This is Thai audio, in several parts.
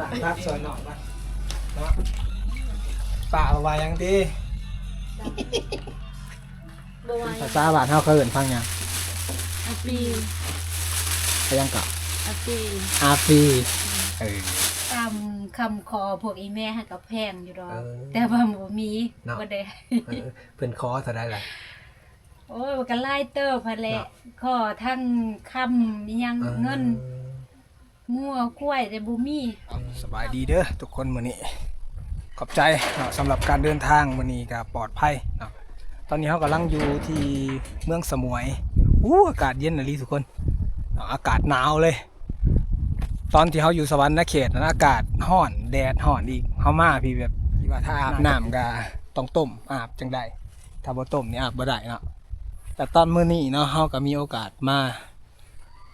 ละพักสวยหน่อยมาเนาะป่าเอาไว้ยังดีบวายภาษาบาทเฮาเคยเห็นฟังยังอาฟีไปยังกับอาฟีอาฟีเออ ตามคำคอพวกอีแม่ให้กับแพงอยู่ดอกเออแต่ว่าบ่มีเนาะ บ่ได้ เออเพิ่นคอเท่าได้ล่ะ โอ้ยมันก็ไล่เติบพันแหละขอทั้งคำอิหยังเงิน งัวกล้วยแต่บ่มีสบายดีเด้อทุกคนมื้อนี้ ขอบใจเนาะสำหรับการเดินทางมื้อนี้ก็ปลอดภัยเนาะตอนนี้เฮากำลังอยู่ที่เมืองสมวยอู้อากาศเย็นนะลีทุกคนเนาะอากาศหนาวเลย ตอนที่เฮาอยู่สวรรค์นเขตนั้นอากาศร้อนแดดร้อนอีกเฮามาพี่แบบที่ว่าถ้าอาบน้ำก็ต้องต้มอาบจังได้ถ้าบ่ต้มนี่อาบบ่ได้เนาะแต่ตอนมื้อนี้เนาะเฮาก็มีโอกาสมา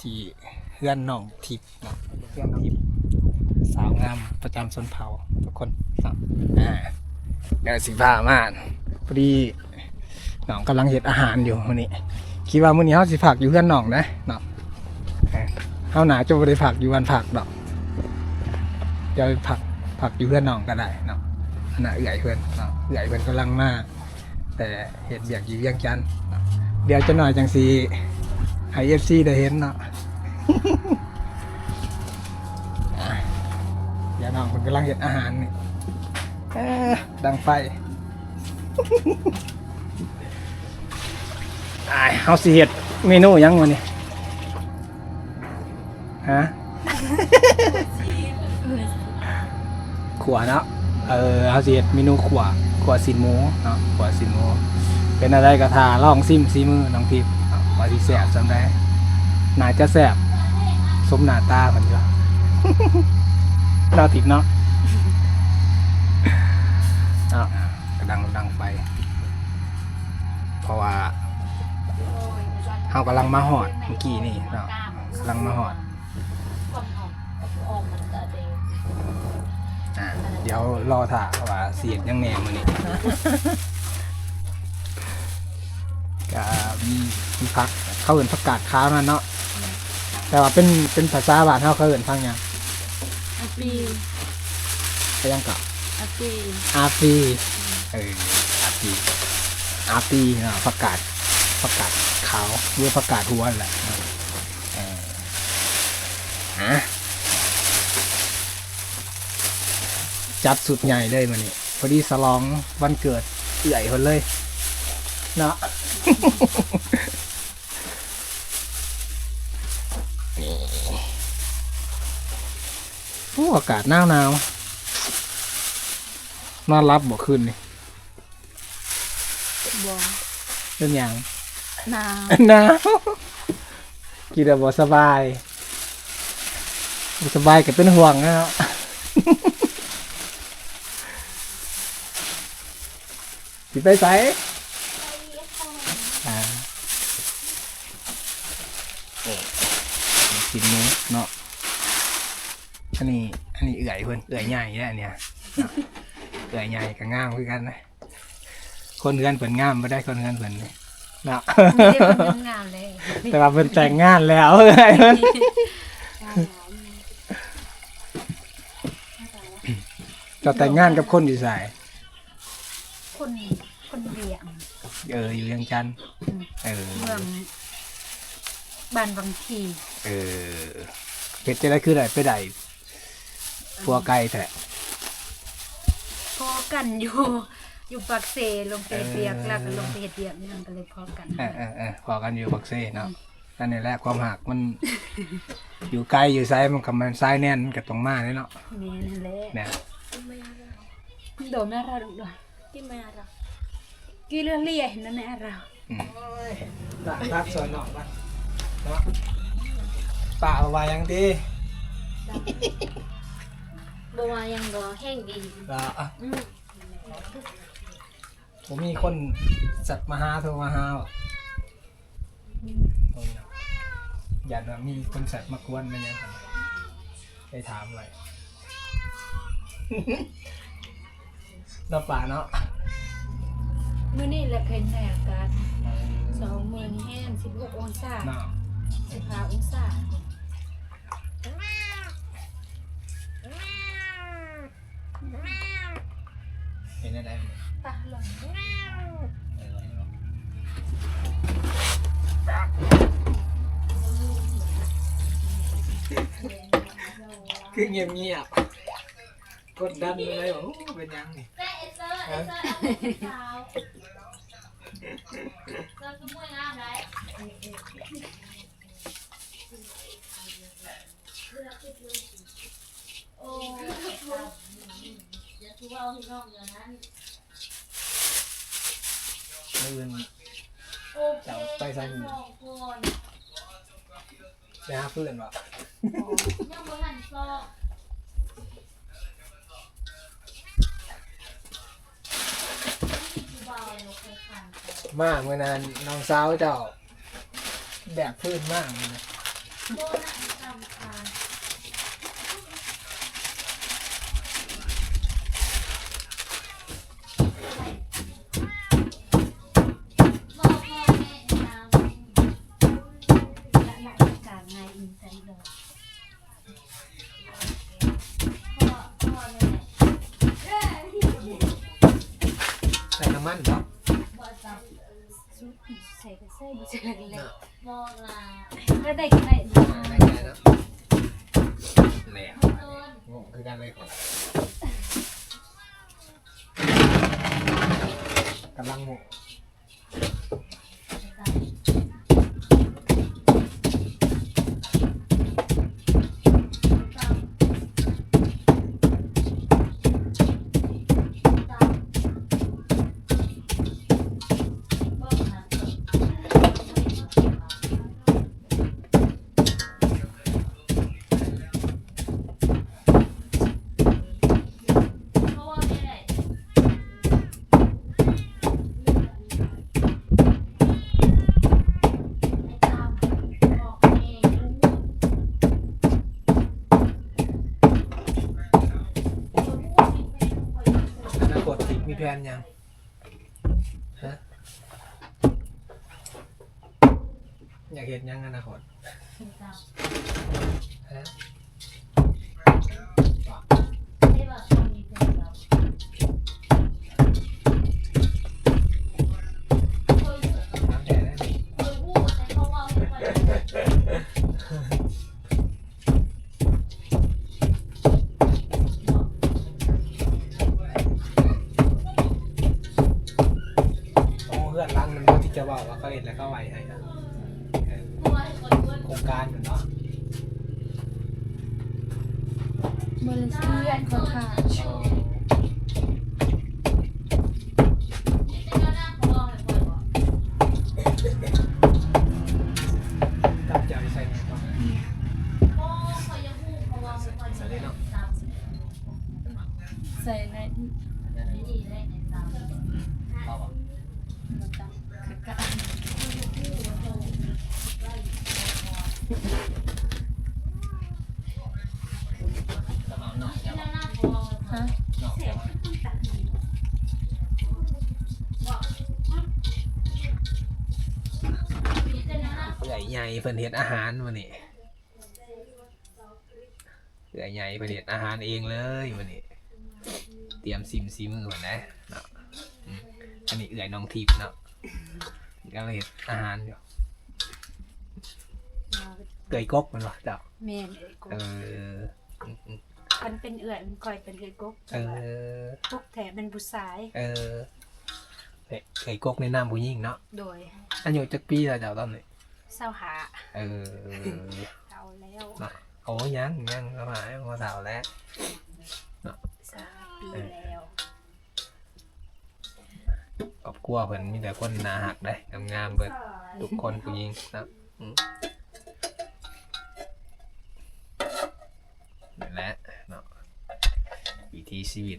ที่ เฮือนน้องทิพย์เนาะเฮือนทิพย์สาวงามประจำชนเผ่าทุกคนเนาะอ่าเดี๋ยวสิพามาพอดีน้องกำลังเฮ็ดอาหารอยู่มื้อนี้คิดว่ามื้อนี้เฮาสิผักอยู่เพื่อนน้องนะเนาะเออเฮาหนาจะบ่ได้ผักอยู่วันผักดอกเดี๋ยวผักผักอยู่เพื่อนน้องก็ได้เนาะอันน่ะเอื่อยเพื่อนเนาะเอื่อยเพื่อนกำลังมาแต่เฮ็ดเบียกอยู่เวียงจันทน์เนาะเดี๋ยวจะหน่อยจังสิให้ FC ได้เห็นเนาะเดี๋ ยวน้องคนกำลังเห็ดอาหารนี่เอ๊ะดังไฟอายเฮาสิเฮ็ดเมนูหยังวะนี่ฮะขัวเนาะเออเฮาสิเฮ็ดเมนูขัวขัวสินหมูเนาะขัวสินหมูเป็นอะไรกระทาลองซิมซีมือน้องทิพย์เนาะว่าสิแซ่บจำได้น่าจะแซ่บ สมหน้าตาเพิ่นอยู่ เราติดเนาะอะกระดังดังไปเพราะว่าเขากำลังมาหอดเมื่อกี้นี่เนาะกำลังมาหอดอะเดี๋ยวรอถ่าว่าเสียงยังแหนมือนี่ก็มีมีพักเขาเห็นผักกาดขาวนั่นเนาะ แต่ว่าเป็นเป็นภาษาบ้านเขาเขาเห็นฟังยังอาฟีไปยังกับอาฟีอาฟีเอออาฟีอาฟีเนาะผักกาดผักกาดขาวหรือผักกาดหัวนั่นแหละเนาะเออฮะจัดสุดใหญ่เลยมันนี่พอดีสลองวันเกิดใหญ่คนเลย เนาะ อ้อากาศหนาวหนาวๆนอนรับบ่ขึ้นนี่บ่เป็นอย่างหนาวหนาวกินแต่บ่สบายบ่สบายก็เป็นห่วงนะครับสิไปไสอ่านี่กินหมูเนาะอันนี้ อันนี้เอื่อยเพิ่นเอื่อยใหญ่เนี่ยอันเนี่ยเนาะเอื่อยใหญ่ก็งามคือกันนะคนเฮือนเพิ่นงามบ่ได้คนเฮือนเพิ่นนี่เนาะไม่ได้ทำงานเลยแต่ว่าเพิ่นแต่งงานแล้วเอ้ยเพิ่นจะแต่งงานกับคนอยู่ไสายคนคนเบียงเอออยู่เวียงจันทน์เออเมืองบ้านบางที เออเฮ็ดจะได้คือได้ไปได้ พัวไก่แท้พอกันอยู่ อยู่ปากเซลงไปเบียกแล้วก็ลงไปเฮ็ดเบียกนี่มันก็เลยพอกันเออเออเออพอกันอยู่บักเซ่เนาะนั่นนี่แหละความหักมัน อยู่ไกลอยู่ไสมันก็มันซ้ายแน่นมันก็ต้องมาเลยเนาะนี่นั่นแหละเนี่ยโดนแม่เราดูกินแม่เรากินเรื่อยๆเห็นแม่เราอืมรักสวยหน่อยป่ะเนาะป่าเอาไว้ยังดี บัวยังบ่แห้งดีแล้วอะผมมีคนจัดมาหาโทรมาหาว่ะโอ้ยเนาะอยากว่ามีคนจัดมากวนมันยังกันไปถามไว้เราป่าเนาะมื้อนี้แหละเคยแน่อากาศสองมื้อนี้แห้ง16องศาเนาะ 15องศา ไปไหนอะไรตาหลงคือเงียบเงียบกดดันเลยโอ้เป็นยังนี่เอเซอร์เอเซอร์เอาสาวเราขโมยนะ เดี๋ยวทุกว่าพี่น้องเดี๋ยวนั้นเอินโอเคสองคนไปหาเพื่อนวะยังบ่ทันซอกเบาลงไปขันมาเมื่อนั้นน้องสาวเจ้าแบบพื้นมากเลยนะโบนัสสำ ใส่กระใส่บุษราเลยบอกลา มีแผนยังฮะอยากเห็นยังอนาคตฮะน้ำ ใส่ในเอาบ่กระเอาหน่อยเอาบ่ฮะหน่อยเอาบ่ใหญ่ใหญ่เพิ่นเฮ็ดอาหารวันนี้ใหญ่ใหญ่เพิ่นเฮ็ดอาหารเองเลยวันนี้ ตรียมซิมซีมือก่อนนะเนาะอืมอันนี้เอื่อยน้องทิพย์เนาะก็เลยเฮ็ดอาหารอยู่เกยกกมันวะเจ้าแม่นเอ้ยกเอออืมอืมมันเป็นเอื่อยมันก่อยเป็นเอ้ยกกเออกกแถเป็นผู้ชายเออเฮ้ยเกยกกในน้ำผู้หญิงเนาะโดยอายุจักปีแล้วเจ้าตอนนี้เศร้าหาเออ เอาแล้วเนาะโอ้ยังยังก็มาพอเฒ่าแล้วสาม ปีแล้วครอบครัวเพิ่นมีแต่คนหนาหักได้งามๆเบิดทุกคนผู้หญิงนะอืมนั่นแหละเนาะวิถีชีวิต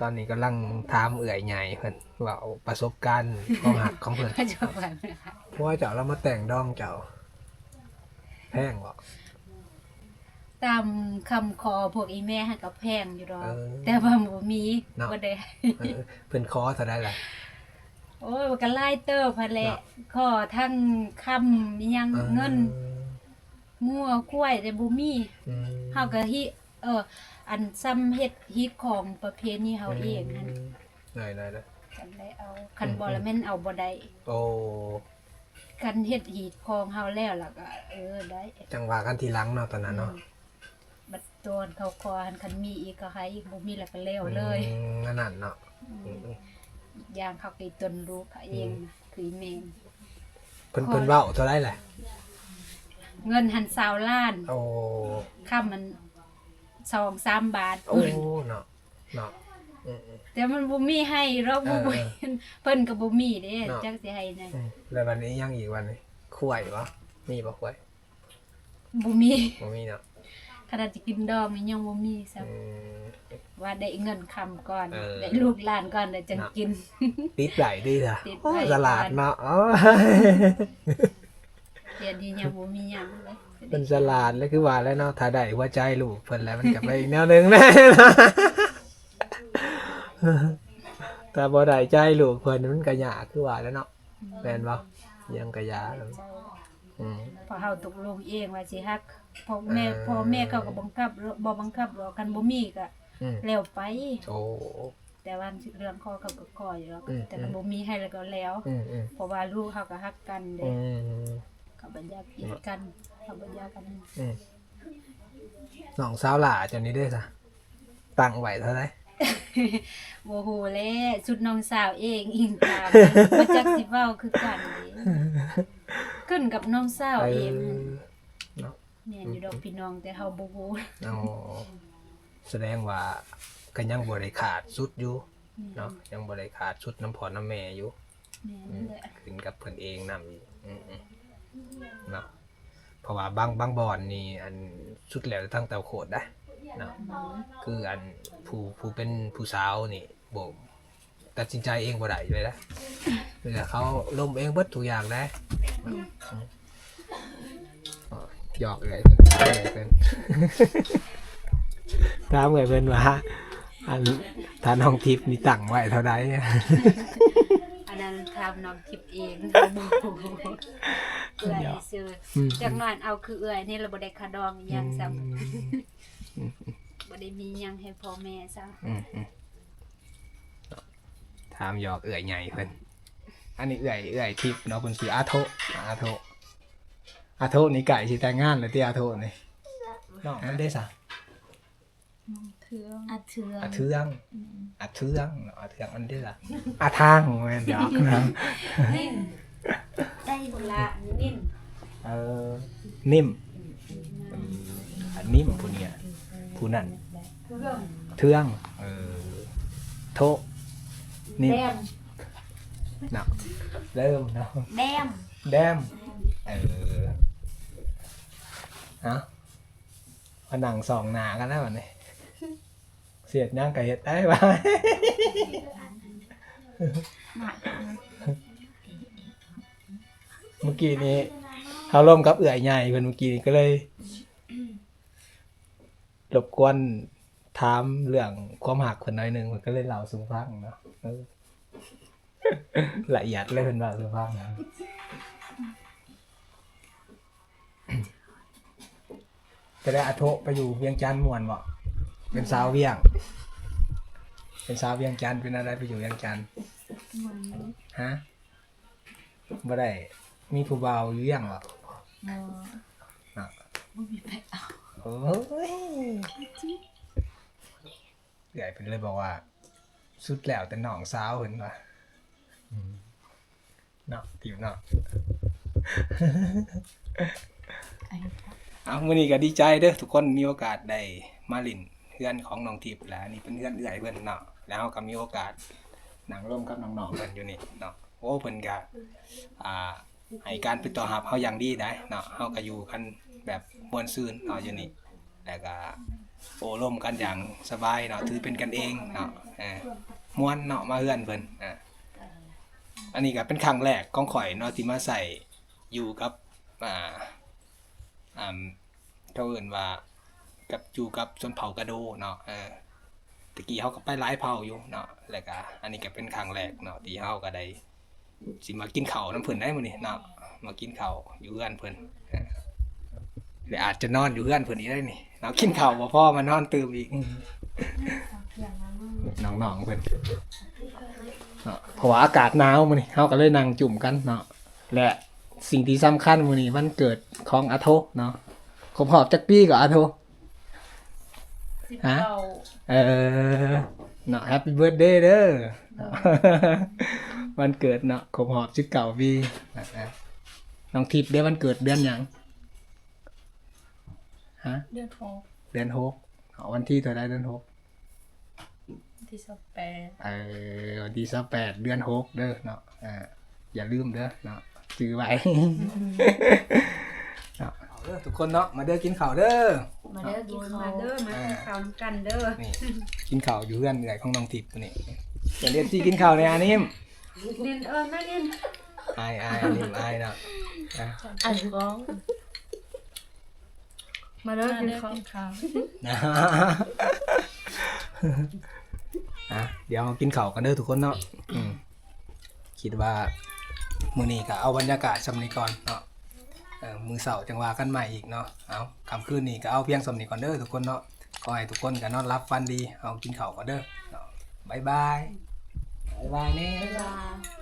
ตอนนี้กำลังถามเอื่อยใหญ่เพิ่นว่าเอาประสบการณ์ความหักของเพิ่น พระเจ้าแบบนี้ค่ะเพราะว่าเจ้าเรามาแต่งดองเจ้าแพงบ่ ตามคำขอพวกอีแม่ให้กับแพงอยู่ดอกเออแต่ว่าบ่มีเนาะ บ่ได้ เออเพิ่นคอซะได้ล่ะ โอ้ยมันก็ไล่เติบพันแหละเนาะ ขอทั้งคำอิหยังเงินงัวกล้วยแต่บ่มีอืมเฮาก็ฮิเออ อันซ้ำเฮ็ดฮีตของประเพณีเฮาเองนั่นได้ได้ได้ กันได้เอาคันบ่ละแม่นเอาบ่ได้โอ้คันเฮ็ดฮีตของเฮาแล้วล่ะก็เออได้จังหวะกันทีหลังเนาะตอนนั้นเนาะบัด โดนเขาคอหันคันมีอีกก็ให้อีกบ่มีแล้วก็แล้วเลยอืมนั่นน่ะเนาะอืมอีกอย่างเขาก็ตนรู้เขาเองคือแม่นเพิ่นเพิ่นเว้าเท่าไรแหละเงินหัน20ล้านโอ้ค่ามัน2-3บาทโอ้เนาะเนาะอืมอืมแต่มันบ่มีให้เราบ่เออบ่เพิ่นก็บ่มีเด้เนาะจักสิให้ไดอืมแล้ววันนี้ยังอีกวันนี้คุ้ยวะมีบ่คุ้วยบ่มีบ่มีเนาะ ขนาดจะกินดองนี่ยังบ่มีซ้ํอืมว่าได้เงินคำก่อนเออ ได้ลูกหลานก่อนแล้วจังเนาะกิน ติดไหลดีจ้ะติดไหลโอ้สลาดเนาะอ๋อเดี๋ยวนี้ยังบ่มีหยังเลยเป็นสลาดแล้วคือว่าแล้วเนาะถ้าได้หัวใจลูกเพิ่นแล้วมันก็ไปอีกแนวหนึงแน่นะแต่บ่ได้ใจลูกเพิ่นมันก็ยากคือว่าแล้วเนาะแม่นบ่ยังก็ยากอืม พอเฮาตกลงเองว่าสิฮักพ่อแม่เออพ่อแม่เขาก็บังคับบ่บังคับหรอกกันบ่มีก็อืมแล้วไป โอ้ แต่ว่าเรื่องข้อเขาก็ข้ออยู่แล้วอืม แต่กันบ่มีให้แล้วก็แล้ว อืมอืมเพราะว่าลูกเขาก็ฮักกันเด้อืมเขาบ่อยากกีดกันเขาบ่อยากกันอืมน้องสาวหล่าเจานี้เด้อจ้ะตั้งไว้เท่าไหร่โอ้โหแล้ชุดน้องสาวเองอิงตามบ่จักสิเว้าคือกันเด้ ขึ้นกับน้องสาวเอเองอเนาะแม่นอยู่ดอกพี่น้องแต่เฮาบ่ฮู้เอาแสดงว่าก็ยังบ่ได้ขาดสุดอยู่เนาะเนาะยังบ่ได้ขาดชุดน้ำพอน้ำแม่อยู่แม่นแหละขึ้นกับเพิ่นเองนำอีกอืมๆเนาะเพราะว่าบางบางบอนนี่อันสุดแล้วตั้งแต่โคตรได้เนาะคืออันผู้ผู้เป็นผู้สาวนี่บ่ ตัดสินใจเองบ่ได้เลยนะคือเขาล้มเองเบิดทุกอย่างได้อืมอ๋อหยอกเลยเพิ่นเอ้ยเพิ่นถามเลยเพิ่นว่าอันถ้าน้องทิพย์นี่ตั้งไว้เท่าใดอันนั้นทำน้องทิพย์เองบ่ฮู้เอื้อยซื่ออืมจักหน่อยเอาคือเอื้อยนี่เราบ่ได้ค่าดองอิหยังซ้ํบ่ได้มีหยังให้พ่อแม่ซ้ํอืมอืม ถามหยอกเอื่อยใหญ่เพิ่นอันนี้เอื่อยเอื่อยทิพย์เนาะเพิ่นชื่ออาโทอาโทอาโทนี่ไก่สิแต่งงานเลยที่อาโทนี่น้องมันได้ซะเทืองอัดเทืองอาเทืองอาเทืองเนาะอาเทืองมันได้ซะอาทางแม่นหยอกนะนิ่มได้ละนิ่มเออนิ่มเอออันนิ่มผู้เนี่ยผู้นั่นเทืองเทืองเออโท นิ่มแดมเนาะเริ่มเนาะแดมแดมเออฮะมานั่งสองหนากันแล้ววันนี้เสียดย่างไก่เห็ดได้ปะเมื่อกี้นี้เขาร่วมกับเอื่อยใหญ่เพิ่นเมื่อกี้นี้ก็เลยรบกวนถามเรื่องความหักคนน้อยหนึ่งมันก็เลยเล่าสู่ฟังเนาะเออ ละเอียดเลยเพิ่นเล่าสู่ฟังนะจะได้อาโทไปอยู่เวียงจันทน์ม่วนบ่เป็นสาวเวียง เป็นสาวเวียงจันทน์เป็นอะไรไปอยู่เวียงจันทน์ฮะบ่ได้มีผู้บ่าวอยู่เวียงบ่น่ะโอ้ยใหญ่เป็นเลยบอกว่า สุดแล้วแต่น้องสาวเห็นปะเนาะติวเนาะเอามื่อนี้ก็ดีใจเด้อทุกคนมีโอกาสได้มาลินเพื่อนของน้องทิพย์แล้วนี่เป็นเพื่อนเอื่อยเพื่อนเนาะแล้วก็มีโอกาสนั่งร่วมกับน้องๆเพิ่นอยู่นี่เนาะโอ้เพิ่นก็อ่าให้การติดต่อหาเฮาอย่างดีได้เนาะเฮาก็อยู่กันแบบมวนซื่นเนาะอยู่นี่แล้วก็ โอ้ร่มกันอย่างสบายเนาะถือเป็นกันเองเนาะเออม่วนเนาะมาเฮือนเพิ่นอ่าอันนี้ก็เป็นครั้งแรกของข่อยเนาะที่มาใส่อยู่กับอ่าอ่าเขาเอื่นว่ากับอยู่กับชนเผ่ากระโดเนาะเออตะกี้เขาก็ไปหลายเผ่าอยู่เนาะแล้วก็อันนี้ก็เป็นครั้งแรกเนาะที่เขาก็ได้สิมากินข้าวน้ำเพิ่นได้มื้อนี้เนาะมากินข้าวอยู่เฮือนเพิ่นออเดี๋ยวอาจจะนอนอยู่เพื่อนเพื่อนนี้ได้นี่เรากินข้าวบ่พ่อมานอนตื่มอีกน้องๆเพื่อนเนาะเพราะว่าอากาศหนาวมื้อนี้เฮาก็เลยนั่งจุ่มกันเนาะและสิ่งที่สำคัญมื้อนี้มันเกิดของอาโทเนาะครบหอบจักปีกับอาโทสิบฮะเก้าเออเนาะแฮปปี้เบิร์ดเดย์เด้อะวันเกิดเนาะครบหอบสิบเก้าปีน้องทิพย์เดือนวันเกิดเดือนหยัง ฮะเดือนหกเดือนหกเอาวันที่เท่าไรเดือนหกที่สิบแปดเออวันที่สิบแปดเดือนหกเด้อเนาะอ่าอย่าลืมเด้อเนาะจื้อไว้เนาะเอาเด้อทุกคนเนาะมาเด้อกินข้าวเด้อมาเด้อกินข้าวเด้อมากินข้าวน้ำกันเด้อนี่กินข้าวอยู่เพื่อนเหนื่อยของน้องทิพย์นี่จะเรียนที่กินข้าวในอานิมเรียนเออแม่เรียนอายอายอานิมอายเนาะอะอันร้อง มาเด้อกินข้าวข้าวนะอะเดี๋ยวกินข้าวกันเด้อทุกคนเนาะอืมคิดว่ามื้อนี้ก็เอาบรรยากาศสำนีก่อนเนาะเออมือเสาร์จังว่ากันใหม่อีกเนาะเอาคำคืนนี้ก็เอาเพียงสำนีก่อนเด้อทุกคนเนาะขอให้ทุกคนก็นอนรับฟันดี เอากินข้าวก่อนเด้อเนาะบ๊ายบายบ๊ายบายเน่บ๊ายบาย